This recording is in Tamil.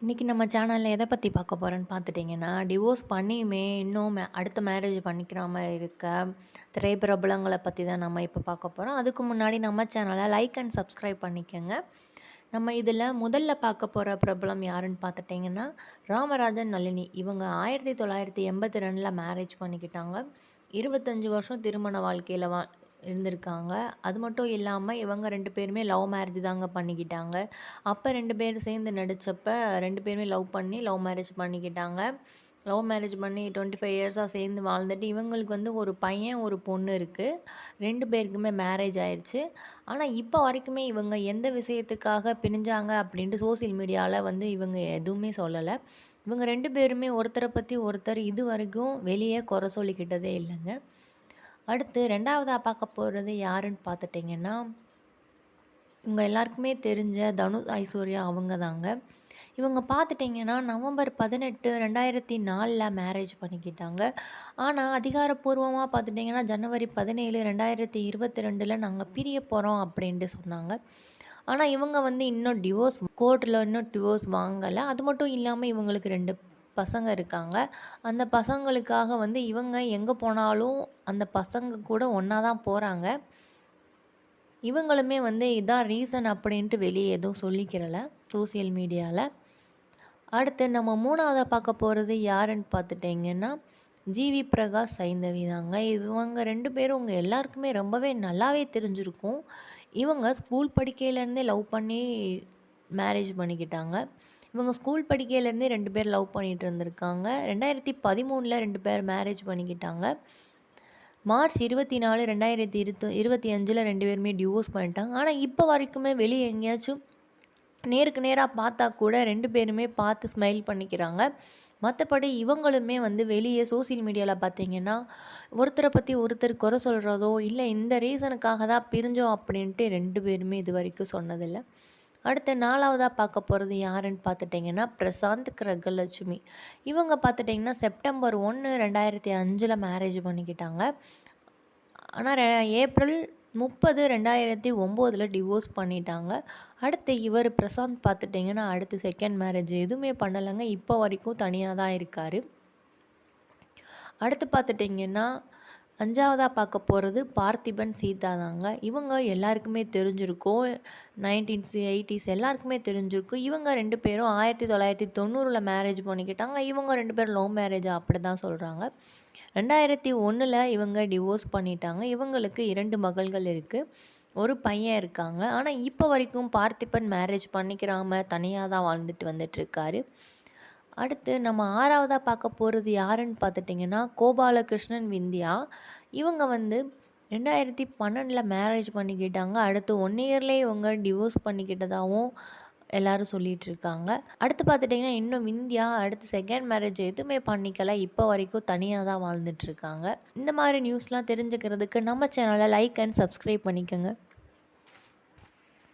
இன்றைக்கி நம்ம சேனலில் எதை பற்றி பார்க்க போகிறோன்னு பார்த்துட்டிங்கன்னா டிவோர்ஸ் பண்ணியுமே இன்னும் மே அடுத்த மேரேஜ் பண்ணிக்கிறாமல் இருக்க திரைப்பிரபலங்களை பற்றி தான் நம்ம இப்போ பார்க்க போகிறோம் அதுக்கு முன்னாடி நம்ம சேனலை லைக் அண்ட் சப்ஸ்கிரைப் பண்ணிக்கோங்க. நம்ம இதில் முதல்ல பார்க்க போகிற பிரபலம் யாருன்னு பார்த்துட்டிங்கன்னா ராமராஜன் நளினி. இவங்க ஆயிரத்தி தொள்ளாயிரத்தி எண்பத்தி ரெண்டில் மேரேஜ் பண்ணிக்கிட்டாங்க. இருபத்தஞ்சி வருஷம் திருமண வாழ்க்கையில் வா இருந்திருக்காங்க. அது மட்டும் இல்லாமல் இவங்க ரெண்டு பேருமே லவ் மேரேஜ் தாங்க பண்ணிக்கிட்டாங்க. அப்போ ரெண்டு பேர் சேர்ந்து நடித்தப்ப ரெண்டு பேருமே லவ் பண்ணி லவ் மேரேஜ் பண்ணிக்கிட்டாங்க. லவ் மேரேஜ் பண்ணி டுவெண்ட்டி ஃபைவ் இயர்ஸாக சேர்ந்து வாழ்ந்துட்டு இவங்களுக்கு வந்து ஒரு பையன் ஒரு பொண்ணு இருக்குது ரெண்டு பேருக்குமே மேரேஜ் ஆயிடுச்சு ஆனால் இப்போ வரைக்குமே இவங்க எந்த விஷயத்துக்காக பிரிஞ்சாங்க அப்படின்ட்டு சோசியல் மீடியாவில் வந்து இவங்க எதுவுமே சொல்லலை. இவங்க ரெண்டு பேருமே ஒருத்தரை பற்றி ஒருத்தர் இது வரைக்கும் வெளியே குறை சொல்லிக்கிட்டதே இல்லைங்க. அடுத்து ரெண்டாவதாக பார்க்க போகிறது யாருன்னு பார்த்துட்டிங்கன்னா இவங்க எல்லாருக்குமே தெரிஞ்ச தனுஷ் ஐஸ்வர்யா அவங்க தாங்க. இவங்க பார்த்துட்டிங்கன்னா நவம்பர் பதினெட்டு ரெண்டாயிரத்தி நாலில் மேரேஜ் பண்ணிக்கிட்டாங்க. ஆனால் அதிகாரப்பூர்வமாக பார்த்துட்டிங்கன்னா ஜனவரி பதினேழு ரெண்டாயிரத்தி இருபத்தி ரெண்டில் நாங்கள் பிரிய போகிறோம் அப்படின்ட்டு சொன்னாங்க. ஆனால் இவங்க வந்து இன்னும் டிவோர்ஸ் கோர்ட்டில் இன்னும் டிவோர்ஸ் வாங்கலை. அது மட்டும் இல்லாமல் இவங்களுக்கு ரெண்டு பசங்க இருக்காங்க. அந்த பசங்களுக்காக வந்து இவங்க எங்கே போனாலும் அந்த பசங்க கூட ஒன்றா தான் போகிறாங்க இவங்களுமே வந்து இதான் ரீசன் அப்படின்ட்டு வெளியே எதுவும் சொல்லிக்கிறல சோசியல் மீடியாவில் அடுத்து நம்ம மூணாவதாக பார்க்க போகிறது யாருன்னு பார்த்துட்டிங்கன்னா ஜிவி பிரகாஷ் சைந்தவி தாங்க. இவங்க ரெண்டு பேரும் உங்கள் எல்லாருக்குமே ரொம்பவே நல்லாவே தெரிஞ்சிருக்கும். இவங்க ஸ்கூல் படிக்கையிலேருந்தே லவ் பண்ணி மேரேஜ் பண்ணிக்கிட்டாங்க. இவங்க ஸ்கூல் படிக்கையிலேருந்தே ரெண்டு பேர் லவ் பண்ணிகிட்டு இருந்திருக்காங்க. ரெண்டாயிரத்தி பதிமூணில் ரெண்டு பேர் மேரேஜ் பண்ணிக்கிட்டாங்க. மார்ச் இருபத்தி நாலு ரெண்டாயிரத்தி இருபத்தி இருபத்தி அஞ்சில் ரெண்டு பேருமே டிவோர்ஸ் பண்ணிட்டாங்க. ஆனால் இப்போ வரைக்குமே வெளியே எங்கேயாச்சும் நேருக்கு நேராக பார்த்தா கூட ரெண்டு பேருமே பார்த்து ஸ்மைல் பண்ணிக்கிறாங்க. மற்றபடி இவங்களுமே வந்து வெளியே சோசியல் மீடியாவில் பார்த்தீங்கன்னா ஒருத்தரை பற்றி ஒருத்தர் குறை சொல்கிறதோ இல்லை இந்த ரீசனுக்காக தான் பிரிஞ்சோம் அப்படின்ட்டு ரெண்டு பேருமே இது வரைக்கும் சொன்னதில்லை. அடுத்து நாலாவதாக பார்க்க போகிறது யாருன்னு பார்த்துட்டிங்கன்னா பிரசாந்த் கிரகலட்சுமி. இவங்க பார்த்துட்டிங்கன்னா செப்டம்பர் ஒன்று ரெண்டாயிரத்தி அஞ்சில் மேரேஜ் பண்ணிக்கிட்டாங்க. ஆனால் ஏப்ரல் முப்பது ரெண்டாயிரத்தி ஒம்போதில் டிவோர்ஸ் பண்ணிட்டாங்க. அடுத்து இவர் பிரசாந்த் பார்த்துட்டிங்கன்னா அடுத்து செகண்ட் மேரேஜ் எதுவுமே பண்ணலைங்க. இப்போ வரைக்கும் தனியாக தான் இருக்கார். அடுத்து பார்த்துட்டிங்கன்னா அஞ்சாவதாக பார்க்க போகிறது பார்த்திபன் சீதா தாங்க. இவங்க எல்லாருக்குமே தெரிஞ்சிருக்கும். நைன்டீன்ஸ் எயிட்டிஸ் எல்லாருக்குமே தெரிஞ்சிருக்கும். இவங்க ரெண்டு பேரும் ஆயிரத்தி தொள்ளாயிரத்தி தொண்ணூறில் மேரேஜ் பண்ணிக்கிட்டாங்க. இவங்க ரெண்டு பேரும் லவ் மேரேஜ் அப்படி தான் சொல்கிறாங்க ரெண்டாயிரத்தி ஒன்றில் இவங்க டிவோர்ஸ் பண்ணிட்டாங்க. இவங்களுக்கு இரண்டு மகள்கள் இருக்குது ஒரு பையன் இருக்காங்க. ஆனால் இப்போ வரைக்கும் பார்த்திபன் மேரேஜ் பண்ணிக்கிறாம தனியாக தான் வாழ்ந்துட்டு வந்துட்டுருக்காரு அடுத்து நம்ம ஆறாவதாக பார்க்க போகிறது யாருன்னு பார்த்துட்டிங்கன்னா கோபாலகிருஷ்ணன் விந்தியா. இவங்க வந்து ரெண்டாயிரத்தி பன்னெண்டில் மேரேஜ் பண்ணிக்கிட்டாங்க. அடுத்து ஒன் இயர்லேயே இவங்க டிவோர்ஸ் பண்ணிக்கிட்டதாகவும் எல்லோரும் சொல்லிகிட்டு இருக்காங்க அடுத்து பார்த்துட்டிங்கன்னா இன்னும் இந்தியா அடுத்து செகண்ட் மேரேஜ் எதுவுமே பண்ணிக்கல. இப்போ வரைக்கும் தனியாக தான் வாழ்ந்துட்டுருக்காங்க. இந்த மாதிரி நியூஸ்லாம் தெரிஞ்சுக்கிறதுக்கு நம்ம சேனலை லைக் அண்ட் சப்ஸ்கிரைப் பண்ணிக்கோங்க.